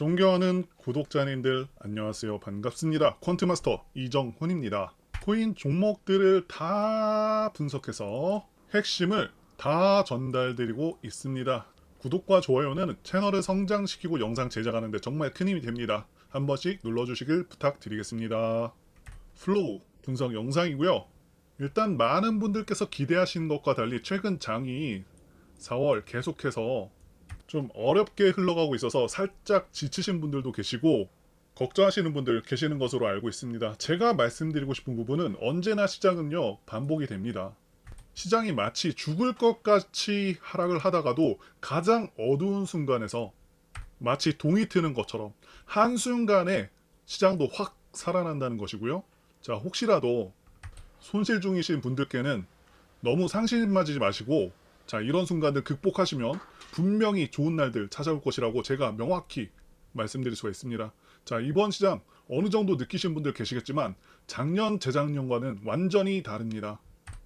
존경하는 구독자님들 안녕하세요. 반갑습니다. 퀀트마스터 이정훈입니다. 코인 종목들을 다 분석해서 핵심을 다 전달드리고 있습니다. 구독과 좋아요는 채널을 성장시키고 영상 제작하는데 정말 큰 힘이 됩니다. 한 번씩 눌러주시길 부탁드리겠습니다. 플로우 분석 영상이고요. 일단 많은 분들께서 기대하시는 것과 달리 최근 장이 4월 계속해서 좀 어렵게 흘러가고 있어서 살짝 지치신 분들도 계시고 걱정하시는 분들 계시는 것으로 알고 있습니다. 제가 말씀드리고 싶은 부분은 언제나 시장은요 반복이 됩니다. 시장이 마치 죽을 것 같이 하락을 하다가도 가장 어두운 순간에서 마치 동이 트는 것처럼 한순간에 시장도 확 살아난다는 것이고요. 자, 혹시라도 손실 중이신 분들께는 너무 상심하지 마시고 자, 이런 순간들 극복하시면 분명히 좋은 날들 찾아올 것이라고 제가 명확히 말씀드릴 수가 있습니다. 자, 이번 시장 어느 정도 느끼신 분들 계시겠지만 작년, 재작년과는 완전히 다릅니다.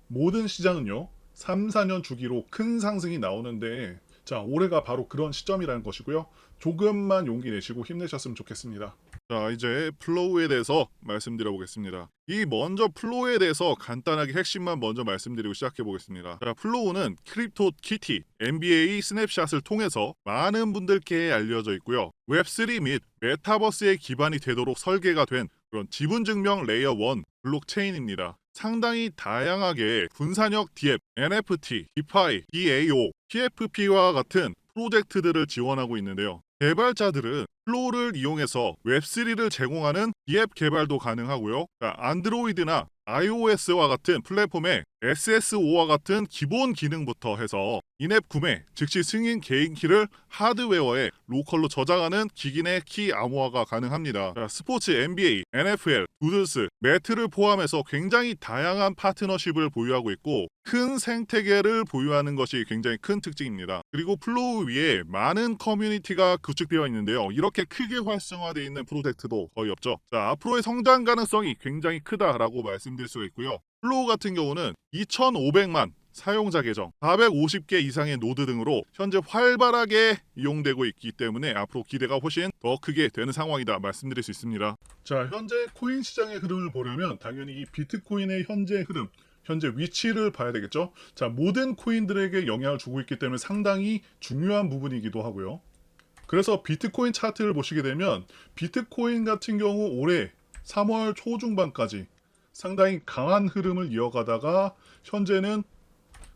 모든 시장은요, 3, 4년 주기로 큰 상승이 나오는데 자, 올해가 바로 그런 시점이라는 것이고요. 조금만 용기 내시고 힘내셨으면 좋겠습니다. 자, 이제 플로우에 대해서 말씀드려 보겠습니다. 이 먼저 플로우에 대해서 간단하게 핵심만 먼저 말씀드리고 시작해 보겠습니다. 자, 플로우는 크립토 키티, NBA 스냅샷을 통해서 많은 분들께 알려져 있고요. 웹3 및 메타버스의 기반이 되도록 설계가 된 그런 지분 증명 레이어 1 블록체인입니다. 상당히 다양하게 분산형 DF, NFT, DeFi, DAO, PFP와 같은 프로젝트들을 지원하고 있는데요. 개발자들은 플로우를 이용해서 웹3를 제공하는 앱 개발도 가능하고요. 안드로이드나 iOS와 같은 플랫폼에 SSO와 같은 기본 기능부터 해서 인앱 구매, 즉시 승인 개인 키를 하드웨어에 로컬로 저장하는 기기 내 키 암호화가 가능합니다. 자, 스포츠 NBA, NFL, 구들스, 매트를 포함해서 굉장히 다양한 파트너십을 보유하고 있고 큰 생태계를 보유하는 것이 굉장히 큰 특징입니다. 그리고 플로우 위에 많은 커뮤니티가 구축되어 있는데요. 이렇게 크게 활성화되어 있는 프로젝트도 거의 없죠. 자, 앞으로의 성장 가능성이 굉장히 크다라고 말씀드릴 수가 있고요. 플로우 같은 경우는 2,500만 사용자 계정, 450개 이상의 노드 등으로 현재 활발하게 이용되고 있기 때문에 앞으로 기대가 훨씬 더 크게 되는 상황이다 말씀드릴 수 있습니다. 자, 현재 코인 시장의 흐름을 보려면 당연히 이 비트코인의 현재 흐름, 현재 위치를 봐야 되겠죠. 자, 모든 코인들에게 영향을 주고 있기 때문에 상당히 중요한 부분이기도 하고요. 그래서 비트코인 차트를 보시게 되면 비트코인 같은 경우 올해 3월 초중반까지 상당히 강한 흐름을 이어가다가 현재는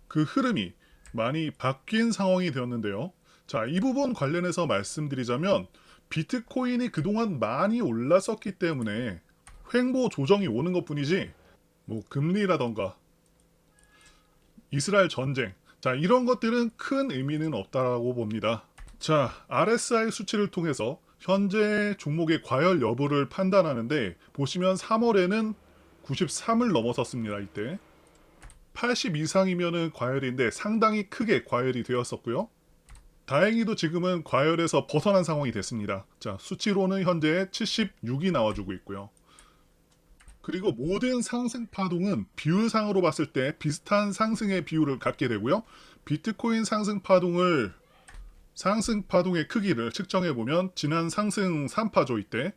그 흐름이 많이 바뀐 상황이 되었는데요. 자, 이 부분 관련해서 말씀드리자면 비트코인이 그동안 많이 올랐었기 때문에 횡보 조정이 오는 것 뿐이지 뭐 금리라던가 이스라엘 전쟁 자 이런 것들은 큰 의미는 없다라고 봅니다. 자 RSI 수치를 통해서 현재 종목의 과열 여부를 판단하는데 보시면 3월에는 93을 넘어섰습니다. 이때 80 이상이면은 과열인데 상당히 크게 과열이 되었었고요. 다행히도 지금은 과열에서 벗어난 상황이 됐습니다. 자 수치로는 현재 76이 나와주고 있고요. 그리고 모든 상승 파동은 비율상으로 봤을 때 비슷한 상승의 비율을 갖게 되고요. 비트코인 상승 파동을 상승 파동의 크기를 측정해 보면 지난 상승 3파조 이때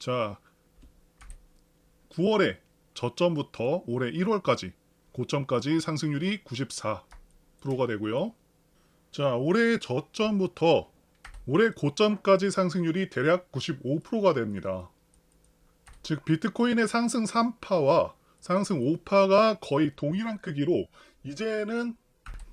자 9월에 저점부터 올해 1월까지 고점까지 상승률이 94%가 되고요. 자 올해 저점부터 올해 고점까지 상승률이 대략 95%가 됩니다. 즉 비트코인의 상승 3파와 상승 5파가 거의 동일한 크기로 이제는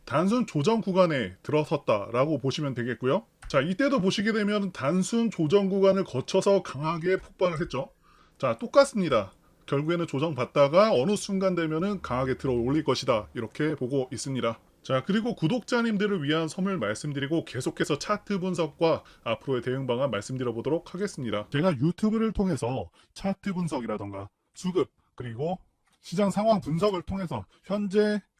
단순 조정 구간에 들어섰다라고 보시면 되겠고요. 자, 이때도 보시게 되면 단순 조정 구간을 거쳐서 강하게 폭발을 했죠. 자, 똑같습니다. 결국에는 조정받다가 어느 순간 되면은 강하게 들어 올릴 것이다. 이렇게 보고 있습니다. 자, 그리고 구독자님들을 위한 선물 말씀드리고 계속해서 차트 분석과 앞으로의 대응 방안 말씀드려 보도록 하겠습니다. 제가 유튜브를 통해서 차트 분석이라던가 수급 그리고 시장 상황 분석을 통해서 현재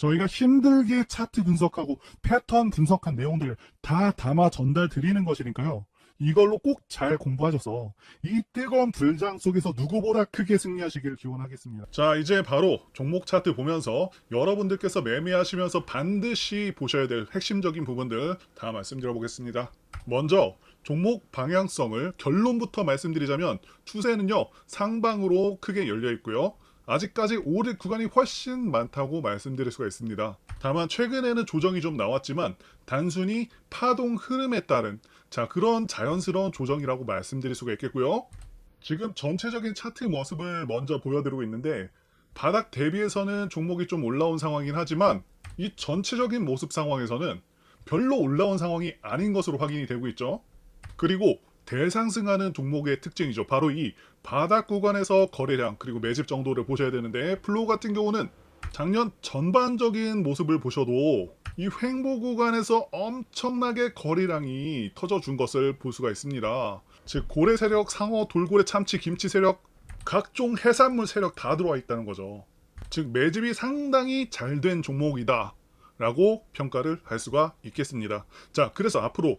저희가 힘들게 차트 분석하고 패턴 분석한 내용들 다 담아 전달 드리는 것이니까요. 이걸로 꼭 잘 공부하셔서 이 뜨거운 불장 속에서 누구보다 크게 승리하시길 기원하겠습니다. 자, 이제 바로 종목 차트 보면서 여러분들께서 매매하시면서 반드시 보셔야 될 핵심적인 부분들 다 말씀드려 보겠습니다. 먼저 종목 방향성을 결론부터 말씀드리자면 추세는요 상방으로 크게 열려 있고요. 아직까지 오를 구간이 훨씬 많다고 말씀드릴 수가 있습니다. 다만 최근에는 조정이 좀 나왔지만 단순히 파동 흐름에 따른 자 그런 자연스러운 조정이라고 말씀드릴 수가 있겠고요. 지금 전체적인 차트 모습을 먼저 보여드리고 있는데 바닥 대비해서는 종목이 좀 올라온 상황이긴 하지만 이 전체적인 모습 상황에서는 별로 올라온 상황이 아닌 것으로 확인이 되고 있죠. 그리고 대상승하는 종목의 특징이죠. 바로 이 바닥 구간에서 거래량 그리고 매집 정도를 보셔야 되는데 플로우 같은 경우는 작년 전반적인 모습을 보셔도 이 횡보 구간에서 엄청나게 거래량이 터져준 것을 볼 수가 있습니다. 즉 고래 세력, 상어, 돌고래, 참치, 김치 세력 각종 해산물 세력 다 들어와 있다는 거죠. 즉 매집이 상당히 잘 된 종목이다. 라고 평가를 할 수가 있겠습니다. 자, 그래서 앞으로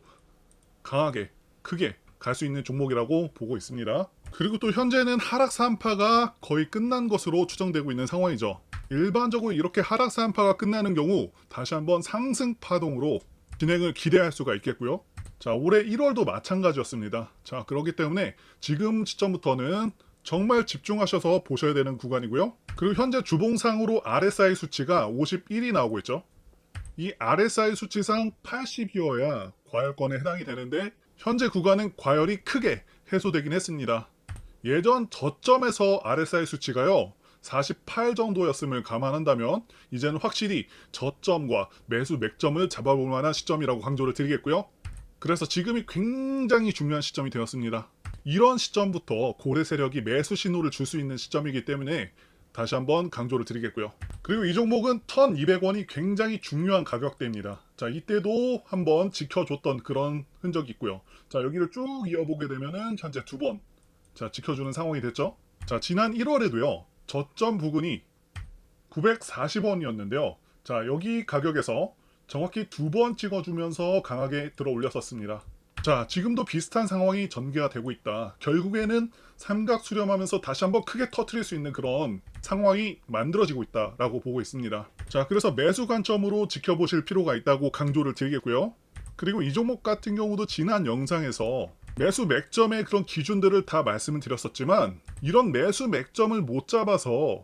강하게, 크게 갈 수 있는 종목이라고 보고 있습니다. 그리고 또 현재는 하락사 한파가 거의 끝난 것으로 추정되고 있는 상황이죠. 일반적으로 이렇게 하락사 한파가 끝나는 경우 다시 한번 상승 파동으로 진행을 기대할 수가 있겠고요. 자, 올해 1월도 마찬가지였습니다. 자, 그렇기 때문에 지금 시점부터는 정말 집중하셔서 보셔야 되는 구간이고요. 그리고 현재 주봉상으로 RSI 수치가 51이 나오고 있죠. 이 RSI 수치상 80이어야 과열권에 해당이 되는데 현재 구간은 과열이 크게 해소되긴 했습니다. 예전 저점에서 RSI 수치가요. 48 정도였음을 감안한다면 이제는 확실히 저점과 매수 맥점을 잡아볼 만한 시점이라고 강조를 드리겠고요. 그래서 지금이 굉장히 중요한 시점이 되었습니다. 이런 시점부터 고래 세력이 매수 신호를 줄 수 있는 시점이기 때문에 다시 한번 강조를 드리겠고요. 그리고 이 종목은 1200원이 굉장히 중요한 가격대입니다. 자, 이때도 한번 지켜줬던 그런 흔적이 있고요. 자, 여기를 쭉 이어보게 되면은 현재 두 번, 자, 지켜주는 상황이 됐죠. 자, 지난 1월에도요, 저점 부근이 940원이었는데요. 자, 여기 가격에서 정확히 두 번 찍어주면서 강하게 들어 올렸었습니다. 자, 지금도 비슷한 상황이 전개가 되고 있다. 결국에는 삼각 수렴하면서 다시 한번 크게 터트릴 수 있는 그런 상황이 만들어지고 있다라고 보고 있습니다. 자, 그래서 매수 관점으로 지켜보실 필요가 있다고 강조를 드리겠고요. 그리고 이 종목 같은 경우도 지난 영상에서 매수 맥점의 그런 기준들을 다 말씀을 드렸었지만 이런 매수 맥점을 못 잡아서